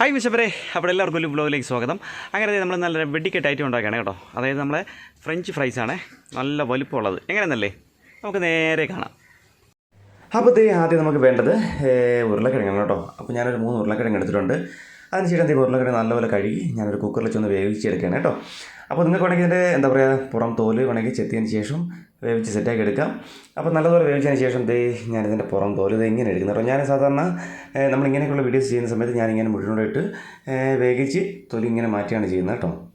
Hi വിശപ്പരെ അപ്പോൾ എല്ലാവർക്കും ഒരു ബ്ലോഗിലേക്ക് സ്വാഗതം. അങ്ങനെ നമ്മൾ നല്ല വെടിക്കെട്ട് ഐറ്റം ഉണ്ടാക്കുകയാണ് കേട്ടോ. അതായത് നമ്മളെ ഫ്രഞ്ച് ഫ്രൈസ് ആണ്. നല്ല വലുപ്പമുള്ളത്. എങ്ങനെയെന്നല്ലേ? നമുക്ക് നേരെ കാണാം. അപ്പോൾ ഇതേ ആദ്യം നമുക്ക് വേണ്ടത് ഉരുളക്കിഴങ്ങാണ് കേട്ടോ. അപ്പോൾ ഞാനൊരു മൂന്ന് ഉരുളക്കിഴങ്ങ് എടുത്തിട്ടുണ്ട്. അതിനുശേഷം എന്തെങ്കിലും ഉരുളക്കിഴങ്ങ് നല്ലപോലെ കഴുകി ഞാനൊരു കുക്കറിൽ വെച്ചൊന്ന് വേവിച്ചെടുക്കുകയാണ് കേട്ടോ. അപ്പോൾ നിങ്ങൾക്ക് വേണമെങ്കിൽ ഇതിന്റെ എന്താ പറയുക പുറം തോൽ വേണമെങ്കിൽ ചെത്തിയതിന് ശേഷം വേവിച്ച് സെറ്റാക്കി എടുക്കാം. അപ്പോൾ നല്ലതുപോലെ വേവിച്ചതിന് ശേഷം ദേ ഞാനിതിന്റെ പുറം തോൽ ഇത് ഇങ്ങനെ എടുക്കുന്നത് ഞാൻ സാധാരണ നമ്മളിങ്ങനെയൊക്കെയുള്ള വീഡിയോസ് ചെയ്യുന്ന സമയത്ത് ഞാനിങ്ങനെ മുഴുവനായിട്ട് വേവിച്ച് തൊലി ഇങ്ങനെ മാറ്റിയാണ് ചെയ്യുന്നത് കേട്ടോ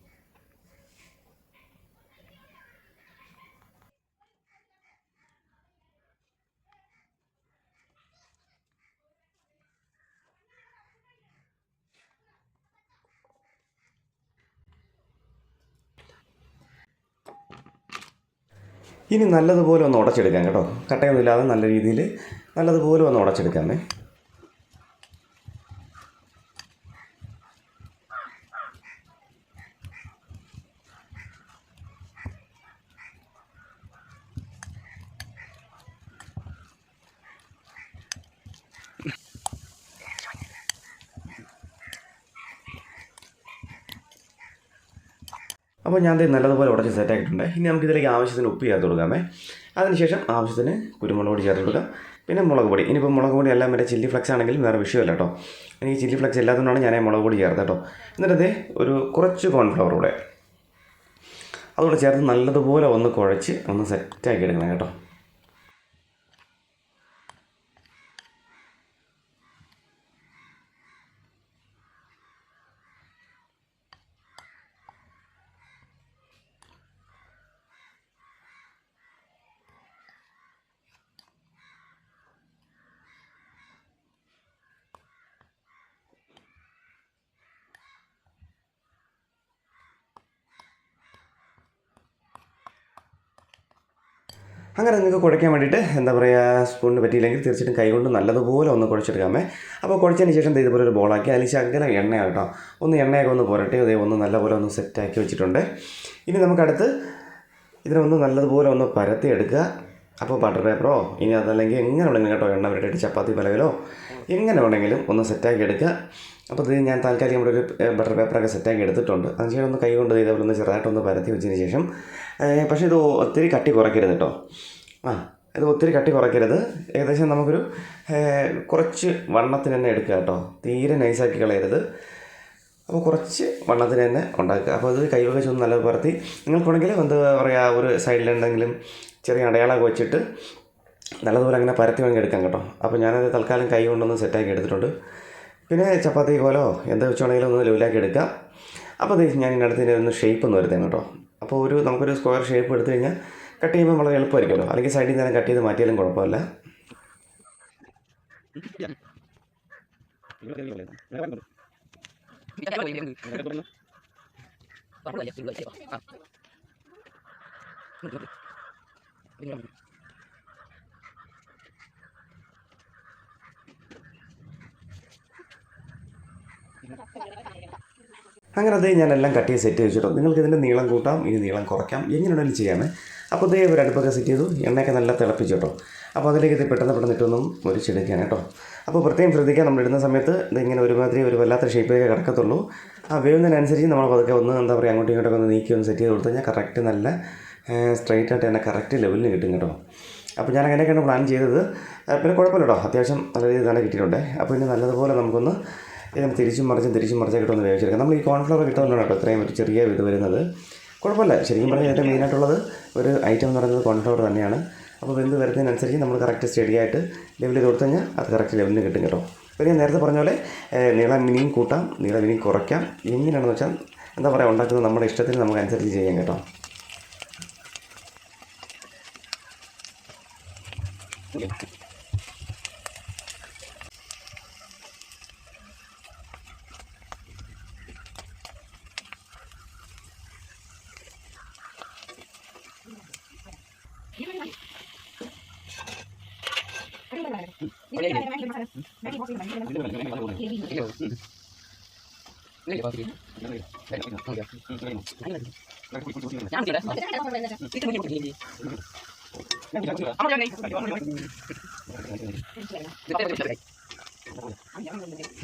ഇനി നല്ലതുപോലെ ഒന്ന് ഉടച്ചെടുക്കാം കേട്ടോ. കട്ടയൊന്നുമില്ലാതെ നല്ല രീതിയിൽ നല്ലതുപോലെ ഒന്ന് ഉടച്ചെടുക്കാമേ. അപ്പോൾ ഞാൻ ദേ നല്ലതുപോലെ ഉടച്ച് സെറ്റാക്കിയിട്ടുണ്ട് ഇനി നമുക്ക് ഇതിലേക്ക് ആവശ്യത്തിന് ഉപ്പ് ചേർത്ത് കൊടുക്കാമേ. അതിനുശേഷം ആവശ്യത്തിന് കുരുമുളക് പൊടി ചേർത്ത് കൊടുക്കാം. പിന്നെ മുളക് പൊടി. ഇനിയിപ്പോൾ മുളക് പൊടി എല്ലാം മറ്റേ ചില്ലി ഫ്ലക്സ് ആണെങ്കിലും വേറെ വിഷയമല്ല കേട്ടോ. എനിക്ക് ചില്ലി ഫ്ലക്സ് ഇല്ലാത്തതുകൊണ്ടാണ് ഞാൻ മുളക് പൊടി ചേർത്തത് കേട്ടോ. എന്നിട്ട് ഒരു കുറച്ച് കോൺഫ്ലവർ കൂടെ. അതുകൂടെ ചേർത്ത് നല്ലതുപോലെ ഒന്ന് കുഴച്ച് ഒന്ന് സെറ്റാക്കി എടുക്കണം കേട്ടോ. അങ്ങനെ നിങ്ങൾക്ക് കുഴയ്ക്കാൻ വേണ്ടിയിട്ട് എന്താ പറയുക സ്പൂണിന് പറ്റിയില്ലെങ്കിൽ തീർച്ചയായിട്ടും കൈകൊണ്ട് നല്ലതുപോലെ ഒന്ന് കുഴച്ചെടുക്കാമേ അപ്പോൾ കുഴച്ചതിന് ശേഷം ഇതുപോലെ ഒരു ബോളാക്കി അതിൽ ശകലം എണ്ണ കേട്ടോ. ഒന്ന് എണ്ണയൊക്കെ ഒന്ന് പുരട്ടി അതേ ഒന്ന് നല്ലപോലെ ഒന്ന് സെറ്റാക്കി വെച്ചിട്ടുണ്ട്. ഇനി നമുക്കടുത്ത് ഇതിനൊന്ന് നല്ലതുപോലെ ഒന്ന് പരത്തി എടുക്കുക. അപ്പോൾ ബട്ടർ പേപ്പറോ ഇനി അതല്ലെങ്കിൽ എങ്ങനെ വേണമെങ്കിലും കേട്ടോ എണ്ണ പുരട്ടിയിട്ട് ചപ്പാത്തി പലകലോ എങ്ങനെ വേണമെങ്കിലും ഒന്ന് സെറ്റാക്കി എടുക്കുക. അപ്പോൾ ഇത് ഞാൻ താൽക്കാലികം ഇവിടെ ഒരു ബട്ടർ പേപ്പറൊക്കെ സെറ്റാക്കി എടുത്തിട്ടുണ്ട്. അതിനുശേഷം ഒന്ന് കൈ കൊണ്ട് ഇതേപോലെ ഒന്ന് ചെറുതായിട്ടൊന്ന് പരത്തി വെച്ചതിന് ശേഷം പക്ഷേ ഇത് ഒത്തിരി കട്ടി കുറയ്ക്കരുത് കേട്ടോ. ആ ഇത് ഒത്തിരി കട്ടി കുറയ്ക്കരുത്. ഏകദേശം നമുക്കൊരു കുറച്ച് വണ്ണത്തിന് തന്നെ എടുക്കുക കേട്ടോ. തീരെ നൈസാക്കി കളയരുത്. അപ്പോൾ കുറച്ച് വണ്ണത്തിന് തന്നെ ഉണ്ടാക്കുക. അപ്പോൾ അത് കൈ വെച്ച് ഒന്ന് നല്ലത് പരത്തി. നിങ്ങൾക്ക് വേണമെങ്കിൽ എന്താ പറയുക ഒരു സൈഡിലുണ്ടെങ്കിലും ചെറിയ അടയാളമൊക്കെ വെച്ചിട്ട് നല്ലതുപോലെ അങ്ങനെ പരത്തി വേണമെങ്കിൽ എടുക്കാം കേട്ടോ. അപ്പോൾ ഞാനത് തൽക്കാലം കൈ കൊണ്ടൊന്ന് സെറ്റാക്കി എടുത്തിട്ടുണ്ട്. പിന്നെ ചപ്പാത്തി കോലോ എന്താ വെച്ചാണെങ്കിലും ഒന്ന് ലെവലാക്കി എടുക്കാം. അപ്പോൾ ഞാൻ ഇതിനടുത്ത് ഇതിനെ ഒന്ന് ഷേപ്പ് ഒന്ന് വരുത്തേം കേട്ടോ. അപ്പോൾ ഒരു നമുക്കൊരു സ്ക്വയർ ഷേപ്പ് എടുത്തു കഴിഞ്ഞാൽ കട്ട് ചെയ്യുമ്പോൾ വളരെ എളുപ്പമായിരിക്കുമല്ലോ. അല്ലെങ്കിൽ സൈഡിൽ നിന്ന് കട്ട് ചെയ്ത് മാറ്റിയാലും കുഴപ്പമില്ല. അങ്ങനെ അതേ ഞാനെല്ലാം കട്ട് ചെയ്ത് സെറ്റ് വെച്ചിട്ടോ. നിങ്ങൾക്ക് ഇതിന്റെ നീളം കൂട്ടാം ഇനി നീളം കുറയ്ക്കാം. എങ്ങനെയാണെങ്കിലും ചെയ്യാമേ. അപ്പോൾ ഇതേ ഒരു അടുപ്പൊക്കെ സെറ്റ് ചെയ്തു. എണ്ണയൊക്കെ നല്ല തിളപ്പിച്ചു കേട്ടോ. അപ്പോൾ അതിലേക്ക് ഇത് പെട്ടെന്ന് പെട്ടെന്ന് ഇട്ടൊന്നും മുരിച്ചെടുക്കുകയാണ് കേട്ടോ. അപ്പോൾ പ്രത്യേകം ശ്രദ്ധിക്കുക നമ്മൾ ഇടുന്ന സമയത്ത് ഇതിങ്ങനെ ഒരുമാതിരി ഒരു വല്ലാത്ത ഷേപ്പിലേക്ക് കിടക്കത്തുള്ളൂ. ആ വേവുന്നതിനനുസരിച്ച് നമ്മൾ പതുക്കെ ഒന്ന് എന്താ പറയുക അങ്ങോട്ടും ഇങ്ങോട്ടൊക്കെ ഒന്ന് നീക്കി ഒന്ന് സെറ്റ് ചെയ്ത് കൊടുത്തു കഴിഞ്ഞാൽ കറക്റ്റ് നല്ല സ്ട്രൈറ്റ് ആയിട്ട് തന്നെ കറക്റ്റ് ലെവലിന് കിട്ടും കേട്ടോ. അപ്പോൾ ഞാൻ അങ്ങനെയൊക്കെയാണ് പ്ലാൻ ചെയ്തത്. പിന്നെ കുഴപ്പമില്ല കേട്ടോ. അത്യാവശ്യം നല്ല രീതിയിൽ തന്നെ കിട്ടിയിട്ടുണ്ട്. അപ്പോൾ ഇനി നല്ലതുപോലെ നമുക്കൊന്ന് ഇങ്ങനെ തിരിച്ചും മറിച്ചും തിരിച്ചും മറിച്ചും കിട്ടുമെന്ന് വേവിച്ചെടുക്കാം നമ്മൾ ഈ കോൺഫ്ലവർ കിട്ടുന്നുണ്ടോ കേട്ടോ ഇത്രയും ഒരു ചെറിയ ഇത് വരുന്നത്. കുഴപ്പമില്ല. ശരിക്കും പറഞ്ഞാൽ ഏറ്റവും മെയിനായിട്ടുള്ളത് ഒരു ഐറ്റം എന്ന് പറയുന്നത് കോൺഫ്ലവർ തന്നെയാണ്. അപ്പോൾ വെന്ത് വരുന്നതിനനുസരിച്ച് നമ്മൾ കറക്റ്റ് സ്റ്റഡിയായിട്ട് ലെവൽ ചെയ്ത് കൊടുത്തു കഴിഞ്ഞാൽ അത് കറക്റ്റ് ലെവലിന് കിട്ടും കേട്ടോ. അപ്പോൾ ഞാൻ നേരത്തെ പറഞ്ഞ പോലെ നീളം മിനിയും കൂട്ടാം നീളം മിനിയും കുറയ്ക്കാം. എങ്ങനെയാണെന്ന് വെച്ചാൽ എന്താ പറയുക ഉണ്ടാക്കുന്നത് നമ്മുടെ ഇഷ്ടത്തിന് നമുക്ക് അനുസരിച്ച് ചെയ്യാം കേട്ടോ.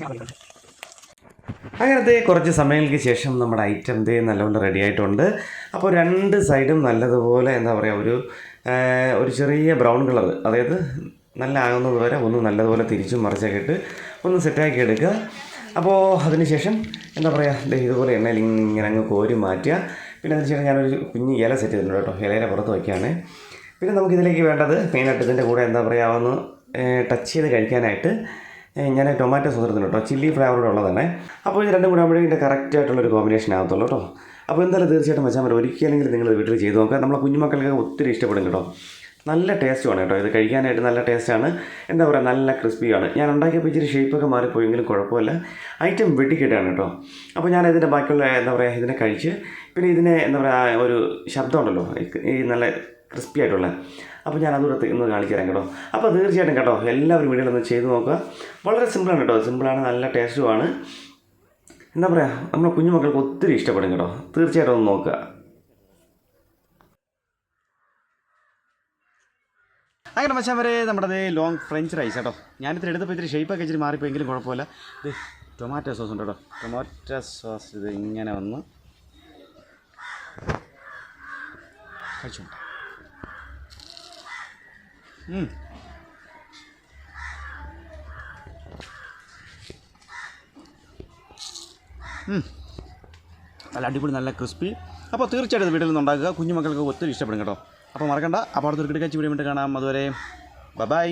Gracias. അങ്ങനത്തെ കുറച്ച് സമയങ്ങൾക്ക് ശേഷം നമ്മുടെ ഐറ്റം ദേ നല്ലപോലെ റെഡി ആയിട്ടുണ്ട്. അപ്പോൾ രണ്ട് സൈഡും നല്ലതുപോലെ എന്താ പറയുക ഒരു ഒരു ചെറിയ ബ്രൗൺ കളർ അതായത് നല്ല ആകുന്നത് വരെ ഒന്ന് നല്ലതുപോലെ തിരിച്ചും മറിച്ചൊക്കെ ഇട്ട് ഒന്ന് സെറ്റാക്കി എടുക്കുക. അപ്പോൾ അതിനുശേഷം എന്താ പറയുക ഇതുപോലെ എണ്ണയിൽ ഇങ്ങനെ അങ്ങ് കോരി മാറ്റുക. പിന്നെ അതിനുശേഷം ഞാനൊരു കുഞ്ഞ് ഇല സെറ്റ് ചെയ്തിട്ടുണ്ട് കേട്ടോ. ഇലയുടെ പുറത്ത് വയ്ക്കുകയാണ്. പിന്നെ നമുക്കിതിലേക്ക് വേണ്ടത് മെയിനായിട്ട് ഇതിന്റെ കൂടെ എന്താ പറയുക ഒന്ന് ടച്ച് ചെയ്ത് കഴിക്കാനായിട്ട് ഞാൻ ടൊമാറ്റോ സോസ് എടുത്തിട്ടുണ്ട് കേട്ടോ. ചില്ലി ഫ്ലേവറോടെ ഉള്ളതാണ് അപ്പോൾ ഇത് രണ്ടും കൂടെ ആകുമ്പോഴേ ഇതിന്റെ കറക്റ്റ് ആയിട്ടുള്ളൊരു കോമ്പിനേഷൻ ആകത്തുള്ളൂ കേട്ടോ. അപ്പോൾ എന്തായാലും തീർച്ചയായിട്ടും വെച്ചാൽ മതി. ഒരിക്കലെങ്കിലും നിങ്ങൾ വീട്ടിൽ ചെയ്ത് നോക്കുക. നമ്മളെ കുഞ്ഞുമക്കൾക്ക് ഒത്തിരി ഇഷ്ടപ്പെടും കേട്ടോ. നല്ല ടേസ്റ്റുമാണ് കേട്ടോ. ഇത് കഴിക്കാനായിട്ട് നല്ല ടേസ്റ്റാണ് എന്താ പറയുക നല്ല ക്രിസ്പിയാണ് ഞാൻ ഉണ്ടാക്കിയപ്പോൾ ഇച്ചിരി ഷേപ്പൊക്കെ മാറിപ്പോയെങ്കിലും കുഴപ്പമില്ല. ഐറ്റം വെട്ടിക്കിട്ടാണ് കേട്ടോ. അപ്പോൾ ഞാൻ ഇതിന്റെ ബാക്കിയുള്ള എന്താ പറയുക ഇതിനെ കഴിച്ച് പിന്നെ ഇതിനെ എന്താ പറയുക ഒരു ശബ്ദമുണ്ടല്ലോ ഈ നല്ല ക്രിസ്പി ആയിട്ടുള്ള അപ്പോൾ ഞാൻ അതുകൂടെ ഇന്ന് തരാം കേട്ടോ. അപ്പോൾ തീർച്ചയായിട്ടും കേട്ടോ എല്ലാവരും വീഡിയോയിലൊന്ന് ചെയ്ത് നോക്കുക. വളരെ സിമ്പിളാണ് കേട്ടോ സിമ്പിളാണ് നല്ല ടേസ്റ്റുമാണ്. എന്താ പറയുക നമ്മുടെ കുഞ്ഞുമക്കൾക്ക് ഒത്തിരി ഇഷ്ടപ്പെടും കേട്ടോ. തീർച്ചയായിട്ടും ഒന്ന് നോക്കുക. അങ്ങനെ മച്ചാൻ വരെ നമ്മുടെ ലോങ് ഫ്രഞ്ച് റൈസ് കേട്ടോ. ഞാനിത്തിരി എടുത്തപ്പോൾ ഇത്തിരി ഷേപ്പൊക്കെ ഇച്ചിരി മാറിപ്പോയെങ്കിലും കുഴപ്പമില്ല. ഇത് ടൊമാറ്റോ സോസ് ഉണ്ട്? കേട്ടോ ടൊമാറ്റോ സോസ് ഇത് ഇങ്ങനെ വന്ന് കഴിച്ചു? ഉം. ഉം. നല്ല അടിപൊളി നല്ല ക്രിസ്പി. അപ്പോൾ തീർച്ചയായിട്ടും വീട്ടിൽ നിന്ന് ഉണ്ടാക്കുക. കുഞ്ഞുമക്കൾക്ക് ഒത്തിരി ഇഷ്ടപ്പെടും കേട്ടോ. അപ്പോൾ മറക്കണ്ട. അപ്പോൾ അടുത്തൊരു കിടക്കാച്ചി വീഡിയോ കാണാം. അതുവരെ ബൈ